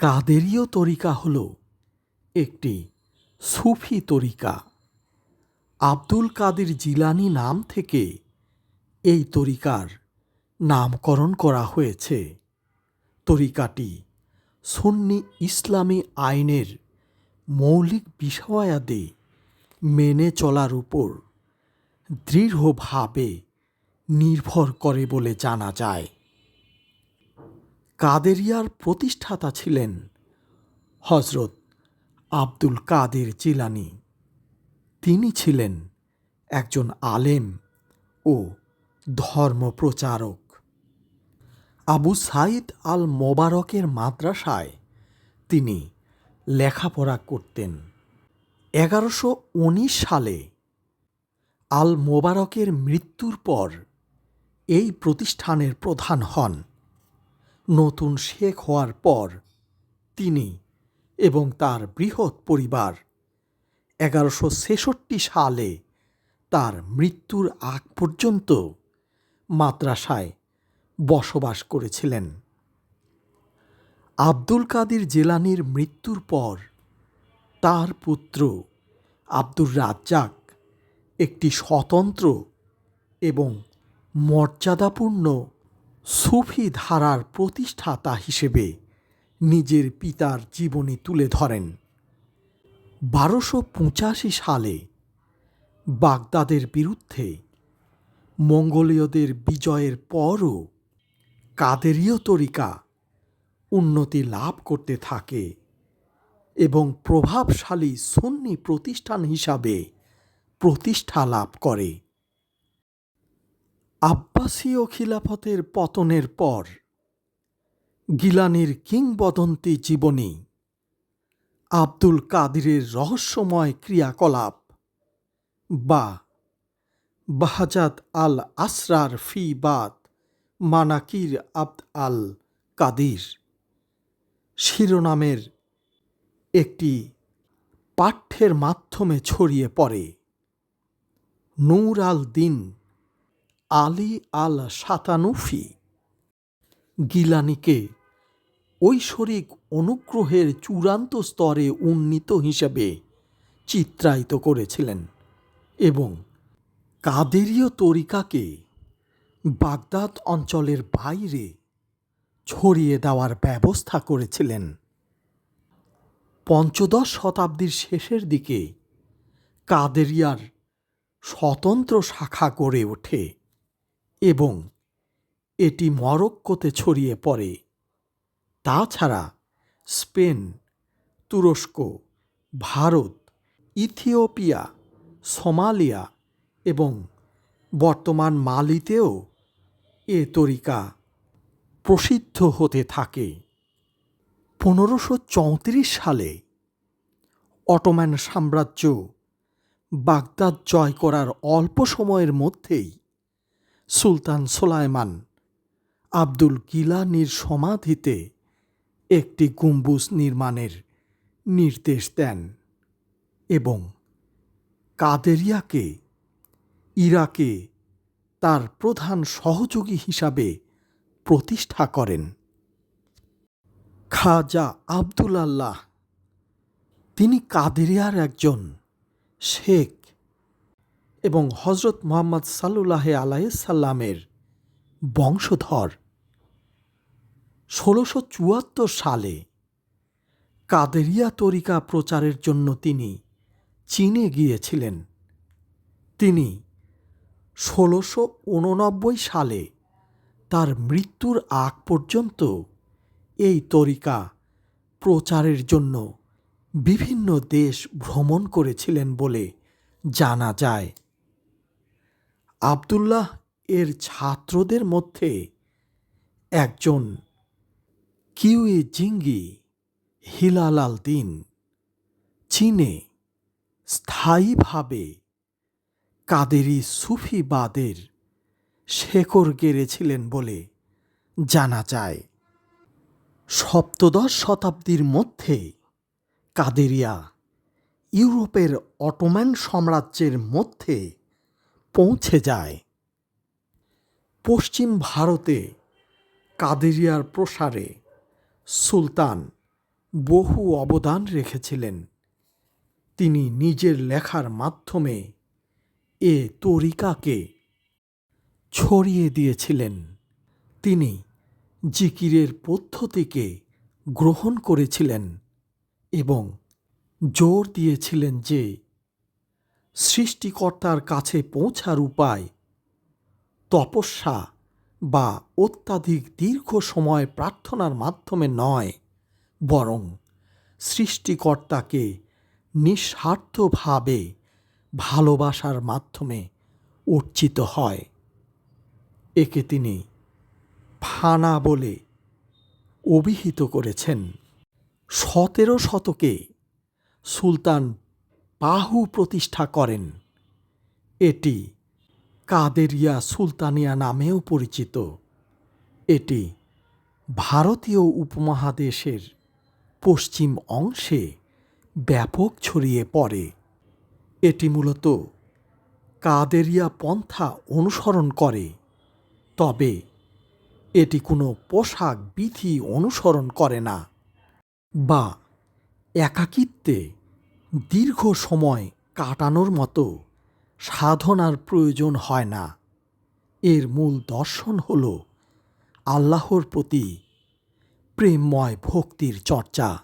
কাদেরীয় তরিকা হল একটি সুফি তরিকা। আব্দুল কাদের জিলানি নাম থেকে এই তরিকার নামকরণ করা হয়েছে। তরিকাটি সুন্নি ইসলামী আইনের মৌলিক বিষয়াদি মেনে চলার উপর দৃঢ়ভাবে নির্ভর করে বলে জানা যায়। কাদেরিয়ার প্রতিষ্ঠাতা ছিলেন হজরত আব্দুল কাদের জিলানি। তিনি ছিলেন একজন আলেম ও ধর্মপ্রচারক। আবু সাইদ আল মোবারকের মাদ্রাসায় তিনি লেখাপড়া করতেন। এগারোশো উনিশ সালে আল মোবারকের মৃত্যুর পর এই প্রতিষ্ঠানের প্রধান হন। নতুন শেখ হওয়ার পর তিনি এবং তার বৃহৎ পরিবার এগারোশো ছেষট্টি সালে তার মৃত্যুর আগ পর্যন্ত মাদ্রাসায় বসবাস করেছিলেন। আব্দুল কাদির জেলানির মৃত্যুর পর তার পুত্র আব্দুর রাজ্জাক একটি স্বতন্ত্র এবং মর্যাদাপূর্ণ সুফি ধারার প্রতিষ্ঠাতা হিসেবে নিজের পিতার জীবনী তুলে ধরেন। বারোশো পঁচাশি সালে বাগদাদের বিরুদ্ধে মঙ্গোলীয়দের বিজয়ের পরও কাদেরীয় তরিকা উন্নতি লাভ করতে থাকে এবং প্রভাবশালী সুন্নি প্রতিষ্ঠান হিসাবে প্রতিষ্ঠা লাভ করে। আব্বাসীয় খিলাফতের পতনের পর গিলানির কিংবদন্তি জীবনী আব্দুল কাদিরের রহস্যময় ক্রিয়াকলাপ বা বাহাজাত আল আসরার ফি বাদ মানাকির আব্দ আল কাদির শিরোনামের একটি পাঠ্যের মাধ্যমে ছড়িয়ে পড়ে। নূর আল দিন আলী আল সাতানুফি গিলানিকে ঐশ্বরিক অনুগ্রহের চূড়ান্ত স্তরে উন্নীত হিসেবে চিত্রায়িত করেছিলেন এবং কাদেরীয় তরিকাকে বাগদাদ অঞ্চলের বাইরে ছড়িয়ে দেওয়ার ব্যবস্থা করেছিলেন। পঞ্চদশ শতাব্দীর শেষের দিকে কাদেরিয়ার স্বতন্ত্র শাখা গড়ে ওঠে। এবং এটি মরক্কোতে ছড়িয়ে পড়ে। তাছাড়া স্পেন, তুরস্ক, ভারত, ইথিওপিয়া, সোমালিয়া এবং বর্তমান মালিতেও এ তরিকা প্রসিদ্ধ হতে থাকে। পনেরোশো চৌত্রিশ সালে অটোম্যান সাম্রাজ্য বাগদাদ জয় করার অল্প সময়ের মধ্যেই সুলতান সোলাইমান আব্দুল গিলানির সমাধিতে একটি গম্বুজ নির্মাণের নির্দেশ দেন এবং কাদেরিয়াকে ইরাকে তার প্রধান সহযোগী হিসাবে প্রতিষ্ঠা করেন। খাজা আব্দুল আল্লাহ, তিনি কাদেরিয়ার একজন শেখ। এবং হজরত মোহাম্মদ সাল্লাহ আলাইসাল্লামের বংশধর। ষোলোশো চুয়াত্তর সালে কাদেরিয়া তরিকা প্রচারের জন্য তিনি চীনে গিয়েছিলেন। তিনি ষোলোশো উননব্বই সালে তার মৃত্যুর আগ পর্যন্ত এই তরিকা প্রচারের জন্য বিভিন্ন দেশ ভ্রমণ করেছিলেন বলে জানা যায়। আবদুল্লাহ এর ছাত্রদের মধ্যে একজন কিউই জিঙ্গি হিলাল আল দিন, চীনে স্থায়ীভাবে কাদেরি সুফিবাদের শেকড় গেড়েছিলেন বলে জানা যায়। সপ্তদশ শতাব্দীর মধ্যে কাদেরিয়া ইউরোপের অটোম্যান সাম্রাজ্যের মধ্যে পৌঁছে যায়। পশ্চিম ভারতে কাদেরিয়ার প্রসারে সুলতান বহু অবদান রেখেছিলেন। তিনি নিজের লেখার মাধ্যমে এ তরিকাকে ছড়িয়ে দিয়েছিলেন। তিনি জিকিরের পদ্ধতিকে গ্রহণ করেছিলেন এবং জোর দিয়েছিলেন যে সৃষ্টিকর্তার কাছে পৌঁছার উপায়। তপস্যা বা অত্যাধিক দীর্ঘ সময় প্রার্থনার মাধ্যমে নয়, বরং সৃষ্টিকর্তাকে নিঃস্বার্থভাবে ভালোবাসার মাধ্যমে অর্জিত হয়। একে তিনি ফানা বলে অভিহিত করেছেন। সতেরো শতকে সুলতান বাহু প্রতিষ্ঠা করেন। এটি কাদেরিয়া সুলতানিয়া নামেও পরিচিত। এটি ভারতীয় উপমহাদেশের পশ্চিম অংশে ব্যাপক ছড়িয়ে পড়ে। এটি মূলত কাদেরিয়া পন্থা অনুসরণ করে। তবে এটি কোনো পোশাক বিধি অনুসরণ করে না বা একাকিত্বে দীর্ঘ সময় কাটানোর মতো সাধনার প্রয়োজন হয় না। এর মূল দর্শন হল আল্লাহর প্রতি প্রেমময় ভক্তির চর্চা।